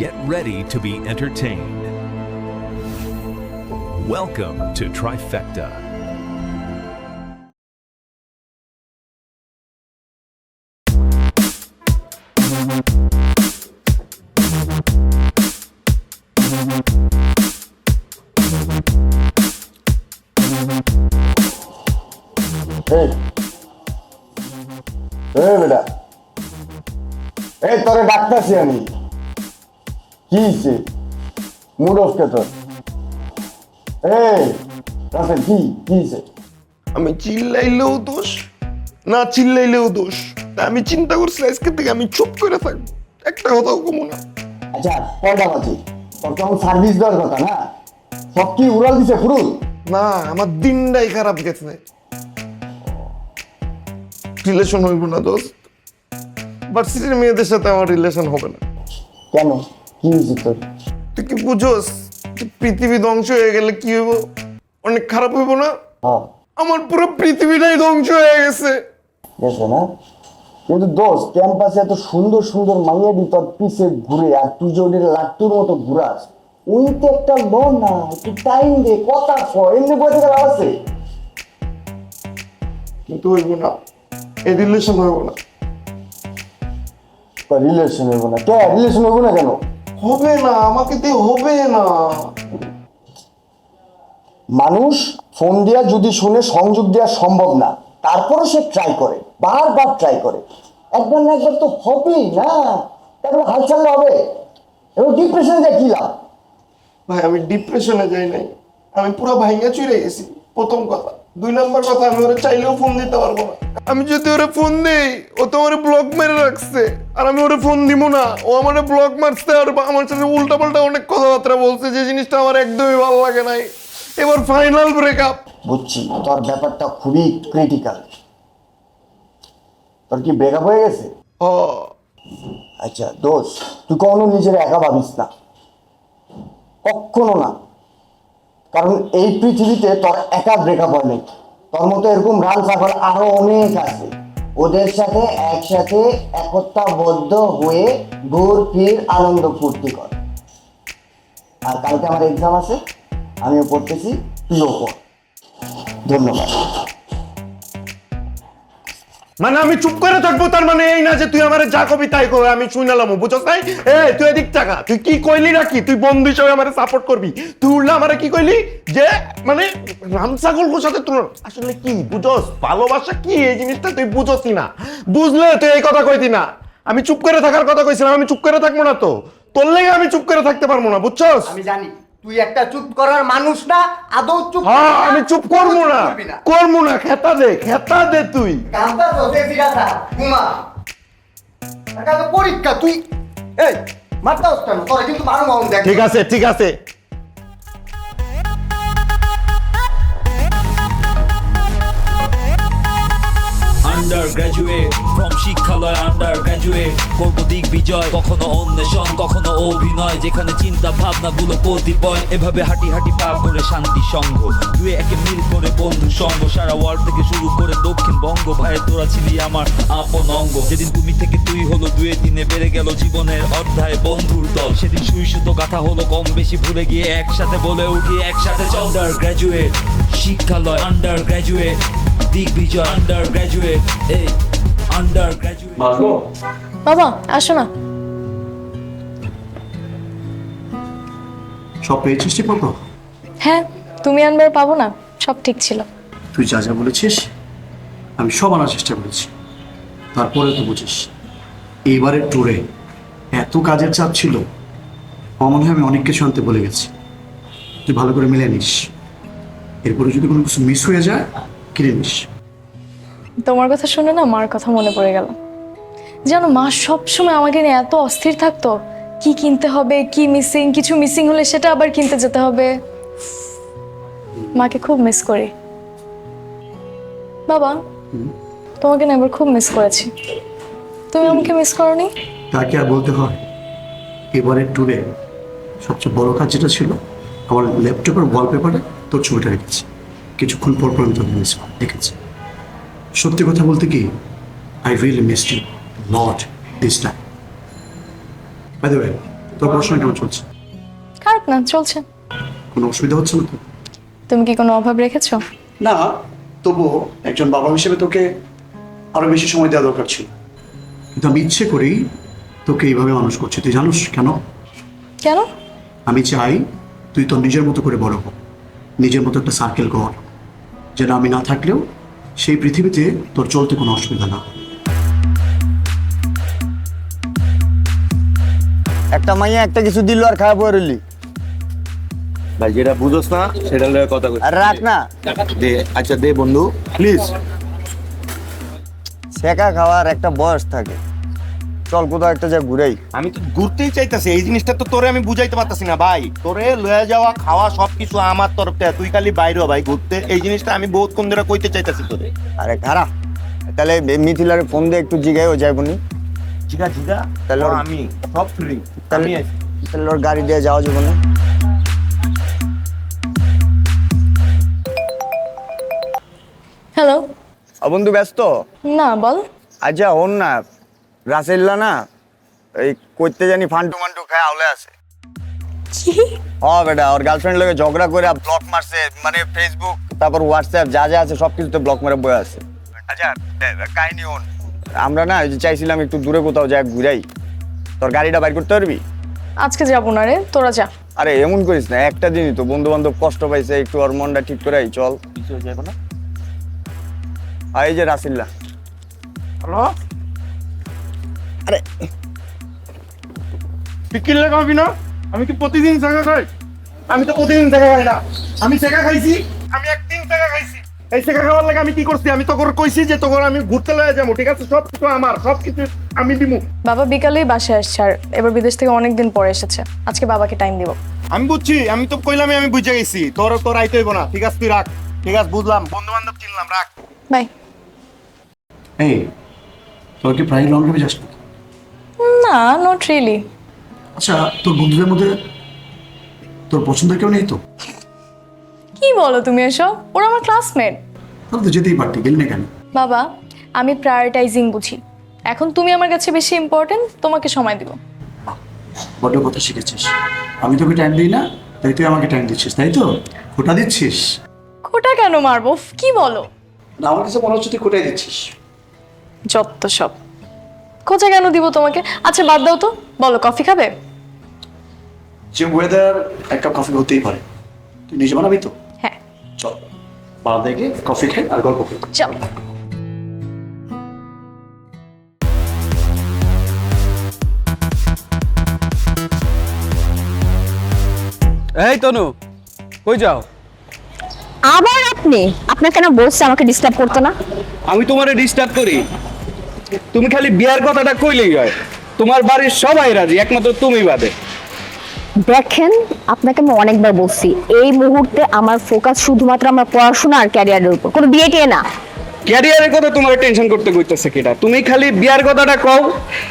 Get ready to be entertained. Welcome to Trifecta. এই এই বেটা এই তোরে ডাকতেছি আমি কি হইছে মুড অফ কে তোর এই রাসেল কি কি হইছে আমি চিল্লাইলেও দোষ না চিল্লাইলেও দোষ। তা আমি চিন্তা করছি আজকে থেকে আমি চুপ করে থাকব। একটা কথাও কমু না। আচ্ছা কয়টা বাজে তোর কেমন সার্ভিস দেওয়ার কথা না? সব কি উড়াল দিছে ফুরুল? না আমার দিনটাই খারাপ গেছে। রিলেশন হইব না দোস্ত। ভার্সিটির মেয়েদের সাথে আমার রিলেশন হবে না। কেন? তোর তুই কি বুঝোস? পৃথিবী ধ্বংস হয়ে গেলে কি হইব? অনেক খারাপ হইব না? হ্যাঁ। আমার পুরো পৃথিবীটাই ধ্বংস হয়ে গেছে। না কিন্তু দোষ ক্যাম্পাসে এত সুন্দর সুন্দর মাইয়াডি তোর পিছে ঘুরে আর তুই যে ওদের লাট্টুর মতো ঘুরাস ওই তো একটা লন না একটু টাইম দে কথা ক এমনি বসে গেলে আছে। কিন্তু হইব না। এই রিলেশন হইব না। রিলেশন হইব না। কে? রিলেশন হইব না কেন? হবে না আমাকে দিয়ে হবে না। মানুষ ফোন দিয়া যদি শুনে সংযোগ দেওয়া সম্ভব না তারপরে সে ট্রাই করে বারবার ট্রাই করে। একবার না একবার তো হবেই না তারপরে হাল ছাড়লে হবে এবং ডিপ্রেশনে যায় কি লাভ? ভাই আমি ডিপ্রেশনে যাই নাই। আমি পুরো ভাইঙ্গা চুরে গেছি প্রথম কথা। দুই নাম্বার কথা আমি ওরা চাইলেও ফোন দিতে পারব না। আমি যদি ওরে ফোন দেই ও তো আমার ব্লক মেরে রাখছে আর আমি ওরে ফোন দিব না। ও আমার ব্লক মারছে আর আমার সাথে উল্টা পাল্টা অনেক কথাবার্তা বলছে যে জিনিসটা আমার একদমই ভালো লাগে নাই। এবার ফাইনাল ব্রেকআপ বুঝছি তোর ব্যাপারটা খুবই ক্রিটিক্যাল তোর কি ব্রেকআপ হয়ে গেছে? ও আচ্ছা দোষ তুই কখনো নিজের একা ভাবিস না। কখনো না। কারণ এই পৃথিবীতে তোর একা ব্রেকআপ হয় নাই। তোর মতো এরকম রান সাফার আরও অনেক আছে। ওদের সাথে একসাথে একত্রাবদ্ধ হয়ে ঘুর ফির আনন্দ ফুর্তি কর। আর কালকে আমার এক্সাম আছে, আমিও পড়তেছি পড় ধন্যবাদ। মানে আমি চুপ করে থাকব, তার মানে এই না যে তুই আমার যা কবি তাই কবে, আমি শুনালাম বুঝছ? নাই এ তুই এদিক টাকা তুই কি কইলি নাকি? তুই বন্ধু হিসেবে আমার সাপোর্ট করবি। তুই উল্লা আমারে কি কইলি? যে মানে রামসাগর সাথে তুলনা আসলে কি বুঝস ভালোবাসা কি এই জিনিসটা তুই বুঝসই না। বুঝলে তুই এই কথা কইতি না। আমি চুপ করে থাকার কথা কইছিলাম, আমি চুপ করে থাকব না তো। তোর লেগে আমি চুপ করে থাকতে পারব না, বুঝছস? আমি জানি। তুই একটা চুপ করার মানুষ না আদৌ চুপ হ্যাঁ আমি চুপ করব না। করব না। খেতা দে খেতা দে তুই। কাঁদা তো দেখি গাথা ঘুমা। এটা তো পরীক্ষা তুই এই মাথা হচ্ছে কেন? তোরা কিন্তু মারো মাউন দেখ। ঠিক আছে ঠিক আছে। আন্ডার ফ্রম শিক্ষালয় আন্ডার করব দিক বিজয়, কখনো অন্বেষণ, কখনো অভিনয়। যেখানে চিন্তা ভাবনা গুলো কতিপয়, এভাবে হাঁটি হাঁটি পা করে শান্তি সংঘ দুয়ে একে মিল করে বন্ধু সঙ্গ, সারা ওয়ার্ল্ড থেকে শুরু করে দক্ষিণ বঙ্গ ভাই, তোরা ছিলি আমার আপন অঙ্গ। যেদিন তুমি থেকে তুই হলো, দুয়ে দিনে বেড়ে গেল জীবনের অধ্যায় বন্ধুর দল। সেদিন সুই গাথা হলো, কম বেশি ভুলে গিয়ে একসাথে বলে উঠি, একসাথে আন্ডার গ্রাজুয়েট শিক্ষালয় আন্ডার গ্রাজুয়েট দিগ্বিজয় আন্ডার গ্রাজুয়েট এই আন্ডার গ্রাজুয়েট বাবা আসো না। সব পেয়েছিস ঠিক মতো? হ্যাঁ তুমি আনবার পাবো না সব ঠিক ছিল। তুই যা যা বলেছিস আমি সব আনার চেষ্টা করেছি। তারপরে তো বুঝিস এইবারের ট্যুরে এত কাজের চাপ ছিল আমার মনে হয় আমি অনেক কিছু আনতে বলে গেছি। তুই ভালো করে মিলে নিস। এরপরে যদি কোনো কিছু মিস হয়ে যায় কিনে নিস তোমার কথা শুনে না মার কথা মনে পড়ে গেল। জানো মা সবসময় আমাকে নিয়ে এত অস্থির থাকতো। কি কিনতে হবে কি মিসিং কিছু মিসিং হলে সেটা আবার কিনতে যেতে হবে। মাকে খুব মিস করি। বাবা তোমাকে না এবার খুব মিস করেছি। তুমি আমাকে মিস করনি? তাকে আর বলতে হয়। এবারের ট্যুরে সবচেয়ে বড় কাজ যেটা ছিল আমার ল্যাপটপের ওয়ালপেপারে তোর ছবিটা রেখেছি। কিছুক্ষণ পর পর আমি তোকে মিস দেখেছি। সত্যি কথা বলতে কি I really miss you lot this time by the way তোর পড়াশোনা কেমন চলছে? খারাপ না চলছে। কোনো অসুবিধা হচ্ছে না তো? তুমি কি কোনো অভাব রেখেছো? না তবুও একজন বাবা হিসেবে তোকে আরও বেশি সময় দেওয়া দরকার ছিল। কিন্তু আমি ইচ্ছে করেই তোকে এইভাবে মানুষ করছি। তুই জানোস কেন? কেন? আমি চাই তুই তোর নিজের মতো করে বড় হ। নিজের মতো একটা সার্কেল কর যেন আমি না থাকলেও সেই পৃথিবীতে তোর চলতে কোনো অসুবিধা না। একটা মাইয়া একটা কিছু দিল আর খারাপ হয়ে রইলি। ভাই যেটা বুঝোস না সেটা লয়ে কথা কই আর রাখ না। দে আচ্ছা দে বন্ধু প্লিজ শেখা খাওয়ার একটা বয়স থাকে। চল কোথাও একটা যা ঘুরাই। আমি তো ঘুরতেই চাইতাছি এই জিনিসটা তো তোরে আমি বুঝাইতে পারতাছি না ভাই। তোরে লয়ে যাওয়া খাওয়া সবকিছু আমার তরফ থেকে তুই খালি বাইরে ভাই ঘুরতে। এই জিনিসটা আমি বহুত কোন ধরে কইতে চাইতাছি তোরে। আরে খারাপ তাহলে মিথিলার ফোন দিয়ে একটু জিগাই ও যাইব নি? জিগা জিগা? তাহলে আমি। সব ফ্রি আমি তাহলে ওর গাড়ি দিয়ে যাওয়া যাবে না? হ্যালো বন্ধু ব্যস্ত? না বল। আচ্ছা ওর না রাসেল্লা না এই করতে জানি ফান্টু মান্টু খায় আউলে আছে। হ বেটা ওর গার্লফ্রেন্ড লগে ঝগড়া করে ব্লক মারছে মানে ফেসবুক তারপর হোয়াটসঅ্যাপ যা যা আছে সব কিছুতে ব্লক মেরে বয়ে আছে। আচ্ছা কাহিনী হন আমরা না ওই যে চাইছিলাম একটু দূরে কোথাও যাই ঘুরাই। তোর গাড়িটা বাইর করতে পারবি? আজকে যাব না রে তোরা যা। আরে এমন করিস না একটা দিনই তো বন্ধু বান্ধব কষ্ট পাইছে একটু ওর মনটা ঠিক করে চল। কিছু যাবে না? আর এই যে রাসিল্লা। হ্যালো? আরে। কি হবি না? আমি কি প্রতিদিন জায়গা খাই? আমি তো প্রতিদিন জায়গা খাই না। আমি শেখা খাইছি। আমি একদিন জায়গা খাইছি। এই শেখা খাওয়ার লাগে আমি কি করছি? আমি তোকে কইছি যে তোকে আমি ঘুরতে লয়ে যাব ঠিক আছে? সব কিছু আমার সব কিছু আমি দিমু। বাবা বিকালেই বাসায় আসছে আর এবার বিদেশ থেকে অনেক দিন পরে এসেছে। আজকে বাবাকে টাইম দিব। আমি বুঝছি আমি তো কইলামই আমি বুঝে গেছি। তোর তোর আইতে হইব না। ঠিক আছে তুই রাখ। ঠিক আছে বুঝলাম। বন্ধু বান্ধব চিনলাম রাখ। বাই। এই তোর কি প্রায় লং ড্রাইভে যাস না? না নট রিয়েলি আচ্ছা তোর বন্ধুদের মধ্যে তোর পছন্দের কেউ নেই তো? কি বলো তুমি এসব? ওরা আমার ক্লাসমেট তাহলে তো যেতেই পারতি গেলি না কেন? বাবা আমি প্রায়োরিটাইজিং বুঝি। এখন তুমি আমার কাছে বেশি ইম্পর্টেন্ট তোমাকে সময় দিব। বড্ড কথা শিখেছিস। আমি তোকে টাইম দিই না তাই তুই আমাকে টাইম দিচ্ছিস তাই তো? খোটা দিচ্ছিস? খোটা কেন মারবো? কি বলো? না আমার কাছে মনে হচ্ছে তুই খোটাই দিচ্ছিস। যত সব। খোঁজা কেন দিব তোমাকে? আচ্ছা বাদ দাও তো। বলো কফি খাবে? যে ওয়েদার এক কাপ কফি হতেই পারে। তুই নিজে বানাবি তো? হ্যাঁ। চল। বাদ দেখে কফি খাই আর গল্প করি। চলো। এই তনু কই যাও? আবার আপনি? আপনাকে কেন বলছে আমাকে ডিস্টার্ব করতে না? আমি তোমারে ডিস্টার্ব করি। তুমি খালি বিয়ার কথাটা কইলেই হয়। তোমার বাড়ির সবাই রাজি একমাত্র তুমি বাদে। দেখেন আপনাকে আমি অনেকবার বলছি এই মুহূর্তে আমার ফোকাস শুধুমাত্র আমার পড়াশোনা আর ক্যারিয়ারের উপর। কোনো বিয়ে টিয়ে না। ক্যারিয়ারের কথা তোমার টেনশন করতে কইতেছে কিটা তুমি খালি বিয়ার কথাটা কও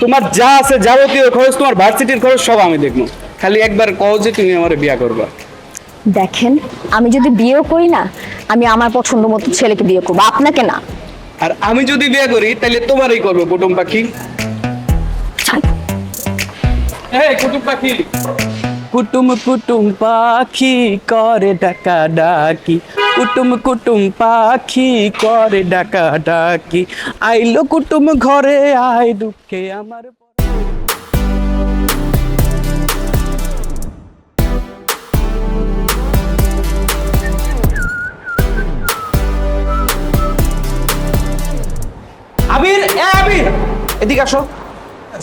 তোমার যা আছে যাবতীয় খরচ তোমার ভার্সিটির খরচ সব আমি দেখব। খালি একবার কও যে তুমি আমার বিয়া করবা। দেখেন আমি যদি বিয়েও করি না আমি আমার পছন্দ মতো ছেলেকে বিয়ে করব। আপনাকে না। আর আমি যদি বিয়ে করি তাহলে তোমারই করব, কুটুম পাখি। কুটুম পাখি। কুটুম কুটুম পাখি, করে ডাকা ডাকি কুটুম কুটুম পাখি, করে ডাকা ডাকি আইলো কুটুম ঘরে, আয় দুঃখে আমার এদিকে আসো।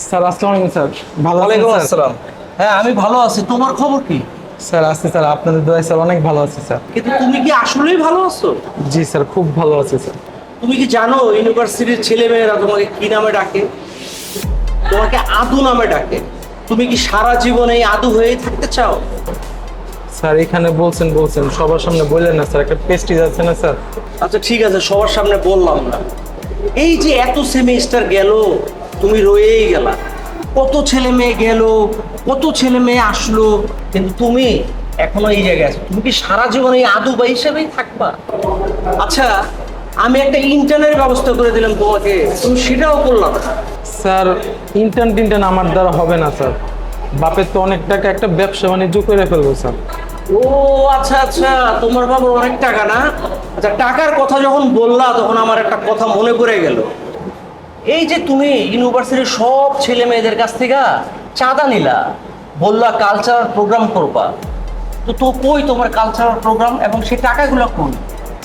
স্যার আসসালামু আলাইকুম স্যার। ভালো আলাইকুম আসসালাম। হ্যাঁ আমি ভালো আছি। তোমার খবর কি? স্যার আছি স্যার। আপনাদের দোয়ায় স্যার অনেক ভালো আছি স্যার। কিন্তু তুমি কি আসলেই ভালো আছো? জি স্যার খুব ভালো আছি স্যার। তুমি কি জানো ইউনিভার্সিটির ছেলেমেয়েরা তোমাকে কি নামে ডাকে? তোমাকে আদু নামে ডাকে। তুমি কি সারা জীবন এই আদু হয়েই থাকতে চাও? স্যার এখানে বলছেন বলছেন। সবার সামনে বললেন না স্যার। একটা পেস্টিজ আছে না স্যার? আচ্ছা ঠিক আছে সবার সামনে বললাম না। এই যে এত সেমিস্টার গেল তুমি রয়েই গেলা। কত ছেলে মেয়ে গেল কত ছেলে মেয়ে আসলো কিন্তু তুমি এখনও এই জায়গায় আছো। তুমি কি সারা জীবন এই আদু বা হিসেবেই থাকবা? আচ্ছা আমি একটা ইন্টারনেট ব্যবস্থা করে দিলাম তোমাকে তুমি সেটাও করলাম স্যার ইন্টার্ন টিন্টার্ন আমার দ্বারা হবে না স্যার। বাপের তো অনেক টাকা একটা ব্যবসা বাণিজ্য করে ফেলব স্যার। ও আচ্ছা আচ্ছা তোমার বাবার অনেক টাকা না? আচ্ছা টাকার কথা যখন বললা, তখন আমার একটা কথা মনে পড়ে গেল। এই যে তুমি ইউনিভার্সিটির সব ছেলে মেয়েদের কাছ থেকে চাঁদা নিলা, বললা কালচারাল প্রোগ্রাম করবা। তো তো কই তোমার কালচারাল প্রোগ্রাম এবং সেই টাকাগুলো কই?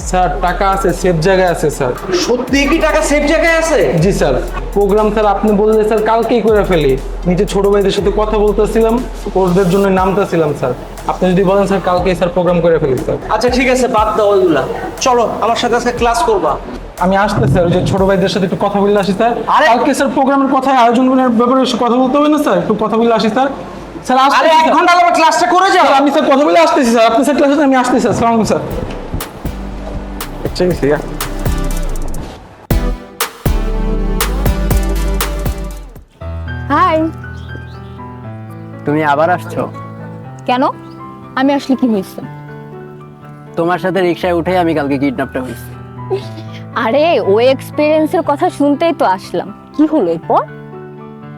স্যার টাকা আছে সেফ জায়গায় আছে স্যার। সত্যি কি টাকা সেফ জায়গায় আছে? জি স্যার। প্রোগ্রাম স্যার আপনি বললে স্যার কালকেই করে ফেলি। নিচে ছোট ভাইদের সাথে কথা বলতেছিলাম ওদের জন্য নামতেছিলাম স্যার। আপনি যদি বলেন স্যার কালকেই স্যার প্রোগ্রাম করে ফেলি স্যার। আচ্ছা ঠিক আছে বাদ দাও ওইগুলা। চলো আমার সাথে আজকে ক্লাস করবা। আমি আসতে স্যার ওই যে ছোট ভাইদের সাথে একটু কথা বলে আসি স্যার। আরে- কালকে স্যার প্রোগ্রামের কথা আয়োজনের ব্যাপারে কথা বলতে হবে না স্যার? একটু কথা বলে আসি স্যার। স্যার আরে এক ঘণ্টা আগে ক্লাসটা করে যাও। আমি স্যার কথা বলে আসতেছি স্যার। আপনি স্যার ক্লাসে আমি আসতেছি স্যার। সালাম স্যার। ঠিক আছে হাই তুমি আবার আসছো? কেন? আমি আসলে কি হয়েছে? তোমার সাথে রিক্সায় উঠে আমি কালকে কিডন্যাপটা হয়েছি। আরে ওই এক্সপিরিয়েন্সের কথা শুনতেই তো আসলাম। কি হলো এরপর?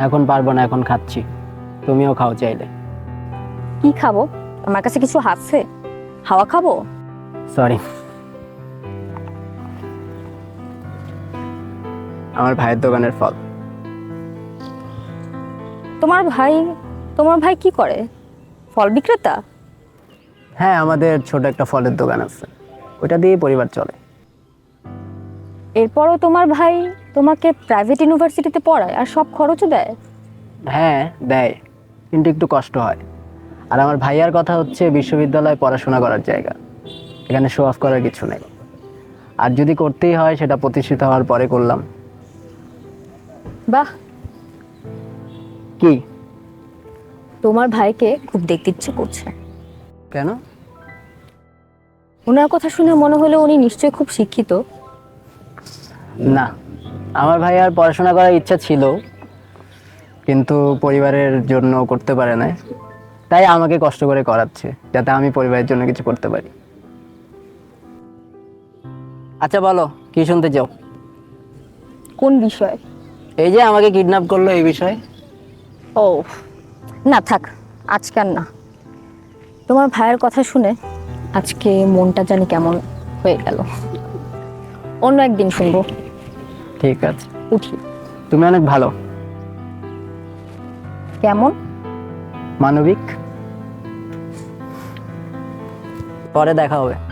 এখন পারব না এখন খাচ্ছি। তুমিও খাও চাইলে। কি খাব? আমার কাছে কিছু আছে? হাওয়া খাব? সরি আমার ভাইয়ের দোকানের ফল। তোমার ভাই তোমার ভাই কি করে? ফল বিক্রেতা? হ্যাঁ আমাদের ছোট একটা ফলের দোকান আছে। ওটা দিয়ে পরিবার চলে। এরপরও তোমার ভাই তোমাকে প্রাইভেট ইউনিভার্সিটিতে পড়ায় আর সব খরচও দেয়? হ্যাঁ দেয়। কিন্তু একটু কষ্ট হয়। আর আমার ভাইয়ার কথা হচ্ছে বিশ্ববিদ্যালয়ে পড়াশোনা করার জায়গা। এখানে শো অফ করার কিছু নেই। আর যদি করতেই হয় সেটা প্রতিষ্ঠিত হওয়ার পরে করলাম। বাহ। কি? তোমার ভাইকে খুব দেখতে ইচ্ছে করছে। কেন? ওনার কথা শুনে মনে হলো উনি নিশ্চয়ই খুব শিক্ষিত। না আমার ভাই আর পড়াশোনা করার ইচ্ছা ছিল কিন্তু পরিবারের জন্য করতে পারে না তাই আমাকে কষ্ট করে করাচ্ছে যাতে আমি পরিবারের জন্য কিছু করতে পারি। আচ্ছা বলো কি শুনতে চাও? কোন বিষয়? এই যে আমাকে কিডন্যাপ করল এই বিষয়ে। ও না থাক আজকাল না। তোমার ভাইয়ের কথা শুনে আজকে মনটা জানি কেমন হয়ে গেল। অন্য একদিন শুনব। ঠিক আছে। উঠি। তুমি অনেক ভালো। কেমন? মানবিক। পরে দেখা হবে।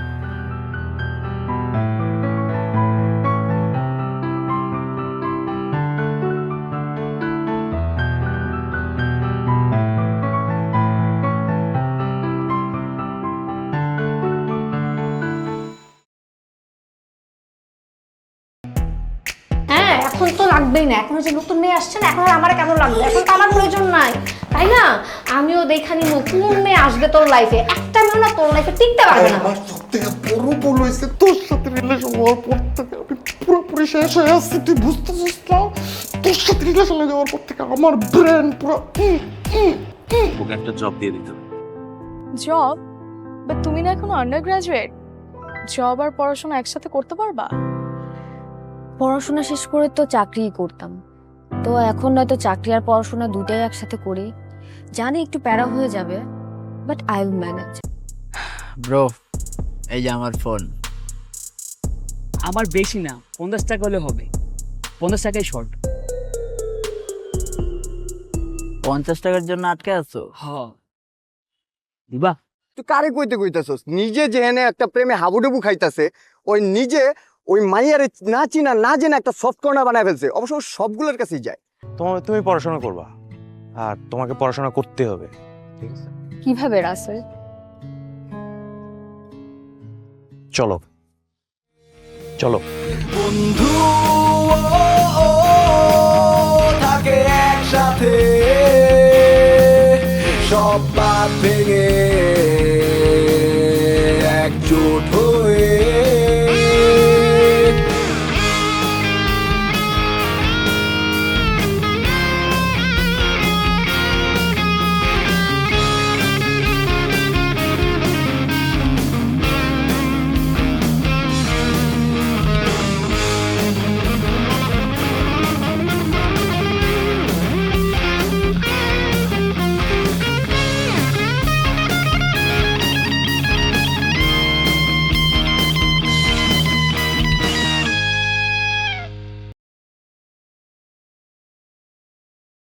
লাগবেই না এখন যে নতুন মেয়ে আসছে না এখন আর আমার কেন লাগবে? এখন তো আমার প্রয়োজন নাই তাই না? আমিও দেখা নিব কোন মেয়ে আসবে তোর লাইফে একটা মেয়ে না তোর লাইফে টিকতে পারবে না। আমার সব থেকে বড় ভুল হয়েছে তোর সাথে রিলেশন হওয়ার পর থেকে আমি পুরোপুরি শেষ হয়ে আসছি তুই বুঝতেছিস না? তোর সাথে রিলেশন হয়ে যাওয়ার পর থেকে আমার ব্রেন পুরো। ওকে একটা জব দিয়ে দিতে জব বাট তুমি না এখনও আন্ডার গ্রাজুয়েট জব আর পড়াশোনা একসাথে করতে পারবা? পড়াশোনা শেষ করে তো চাকরিই করতাম। তো এখন নয়তো চাকরি আর পড়াশোনা দুটাই একসাথে করি। জানি একটু প্যারা হয়ে যাবে but I will manage bro এই যে আমার ফোন আমার বেশি না পঞ্চাশ টাকা হলে হবে। পঞ্চাশ টাকাই শর্ট পঞ্চাশ টাকার জন্য আটকে আছো? হ। দিবা? তুই কারে কইতে কইতাছস? নিজে যেহেনে একটা প্রেমে হাবুডুবু খাইতাছে ওই নিজে ওই মাইয়ারে না চিনা না জেনে একটা সফট কর্নার বানায় ফেলছে। অবশ্য সবগুলোর কাছেই যায়। তোমার তুমি পড়াশোনা করবা। আর তোমাকে পড়াশোনা করতে হবে। ঠিক আছে? কীভাবে রাসেল? চলো। চলো। বন্ধু থাকে একসাথে। সব বাদ ভেঙে একজোট